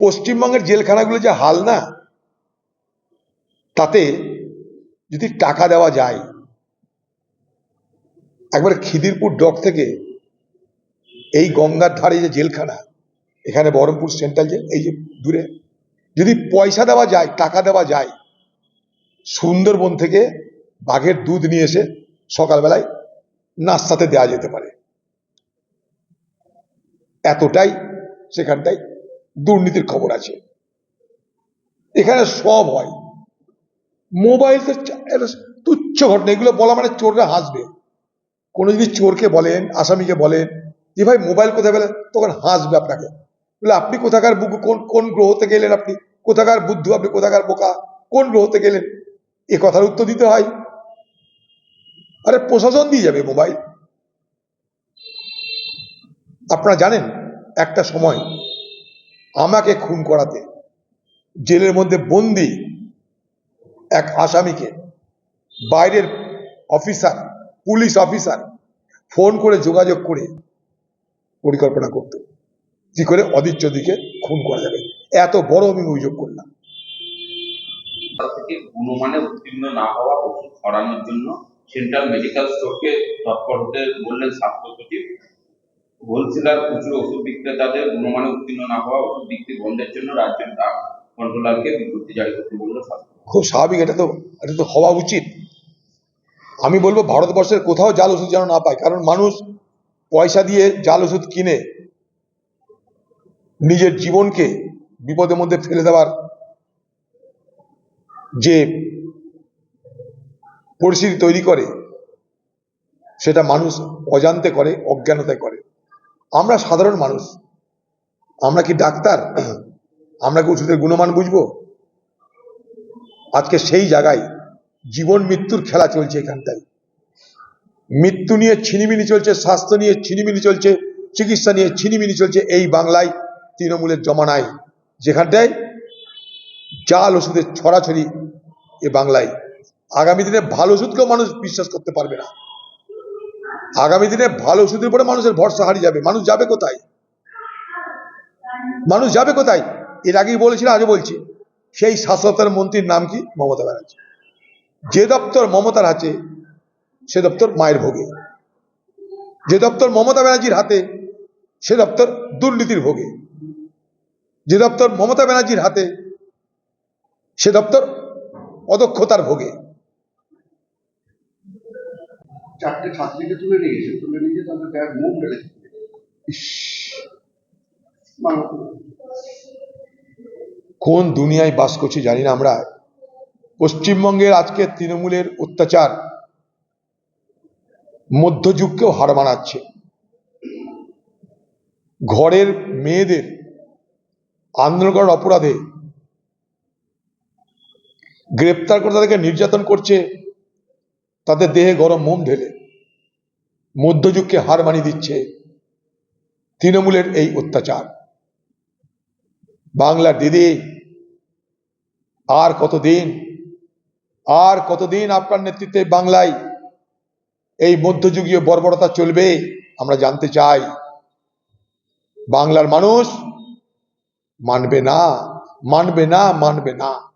পশ্চিমবঙ্গের জেলখানাগুলো যে হাল না, তাতে যদি টাকা দেওয়া যায়, একবার খিদিরপুর ডক থেকে এই গঙ্গার ধারে যে জেলখানা, এখানে বহরমপুর সেন্ট্রাল জেল, এই যে দূরে, যদি পয়সা দেওয়া যায়, টাকা দেওয়া যায়, সুন্দরবন থেকে বাঘের দুধ নিয়ে এসে সকালবেলায় নাস্তাতে দেওয়া যেতে পারে। এতটাই সেখানটাই দুর্নীতির খবর আছে। এখানে সব হয়। মোবাইল তুচ্ছ ঘটনা। এগুলো বলা মানে চোররা হাসবে। কোনো যদি চোরকে বলেন, আসামিকে বলেন, যে ভাই মোবাইল কোথায় পেলেন তখন হাসবে আপনাকে। বলে, আপনি কোথাকার বুক কোন কোন গ্রহ থেকে এলেন আপনি? কোথাকার বুদ্ধ? আপনি কোথাকার বোকা? কোন গ্রহতে গেলেন? এ কথার উত্তর দিতে হয়। আরে, প্রশাসন দিয়ে যাবে মোবাইল। আপনারা জানেন, একটা সময় আমাকে খুন করাতে, জেলের মধ্যে বন্দি এক আসামিকে, বাইরের অফিসার, পুলিশ অফিসার ফোন করে যোগাযোগ করে পরিকল্পনা করত। কি করে? অদিচ্যদিকে খুন করা যাবে। এত বড় আমি অভিযোগ করলাম। থেকে গুণমানে উত্তীর্ণ না হওয়া ওষুধ ছড়ানোর জন্য সেন্ট্রাল মেডিকেল স্টোরকে তৎপর হতে বললেন স্বাস্থ্য সচিব। হোলসেলার খুচরো ওষুধ বিক্রেতাদের গুণমানে উত্তীর্ণ না হওয়া ওষুধ বিক্রি বন্ধের জন্য রাজ্যের ড্রাগ কন্ট্রোলারকে বিজ্ঞপ্তি জারি করতে বলল খুব স্বাভাবিক, এটা তো এটা তো হওয়া উচিত। আমি বলব ভারতবর্ষের কোথাও জাল ওষুধ যেন না পায়, কারণ মানুষ পয়সা দিয়ে জাল ওষুধ কিনে নিজের জীবনকে বিপদের মধ্যে ফেলে দেওয়ার যে পরিস্থিতি তৈরি করে, সেটা মানুষ অজান্তে করে, অজ্ঞানতায় করে। আমরা সাধারণ মানুষ। আমরা কি ডাক্তার? আমরা কি ওষুধের গুণমান বুঝব? আজকে সেই জায়গায় জীবন মৃত্যুর খেলা চলছে এখানটায়। মৃত্যু নিয়ে ছিনিমিনি চলছে, স্বাস্থ্য নিয়ে ছিনিমিনি চলছে, চিকিৎসা নিয়ে ছিনিমিনি চলছে এই বাংলায় তৃণমূলের জমানায়। যেখানটায় জাল ওষুধের ছড়াছড়ি এ বাংলায়। আগামী দিনে ভালো ওষুধকেও মানুষ বিশ্বাস করতে পারবে না। আগামী দিনে ভালো ওষুধের উপরে মানুষের ভরসা হারিয়ে যাবে। মানুষ যাবে কোথায়? মানুষ যাবে কোথায়? এর আগেই বলেছিলাম আজও বলছি। সেই স্বাস্থ্য মন্ত্রীর নাম কি? মমতা ব্যানার্জি। যে দপ্তর মমতার হাতে, সে দপ্তর মায়ের ভোগে। যে দপ্তর মমতা ব্যানার্জির হাতে, সে দপ্তর দুর্নীতির ভোগে। যে দপ্তর মমতা ব্যানার্জির হাতে, সে দপ্তর অদক্ষতার ভোগে। চারটে ছাত্রীকে তুলে নিয়ে গেছে তুলে নিয়ে তাদের ঢেলে ইস, মারা। কোন দুনিয়ায় বাস করছি জানি না আমরা। পশ্চিমবঙ্গের আজকে তৃণমূলের অত্যাচার মধ্যযুগকেও হার মানাচ্ছে। ঘরের মেয়েদের আন্দোলন করার অপরাধে গ্রেপ্তার করে তাদেরকে নির্যাতন করছে তাদের দেহে গরম মোম ঢেলে। মধ্যযুগকে হার মানিয়ে দিচ্ছে তৃণমূলের এই অত্যাচার। বাংলার দিদি, আর কতদিন আর কতদিন আপনার নেতৃত্বে বাংলায় এই মধ্যযুগীয় বর্বরতা চলবে, আমরা জানতে চাই। বাংলার মানুষ মানবে না মানবে না মানবে না।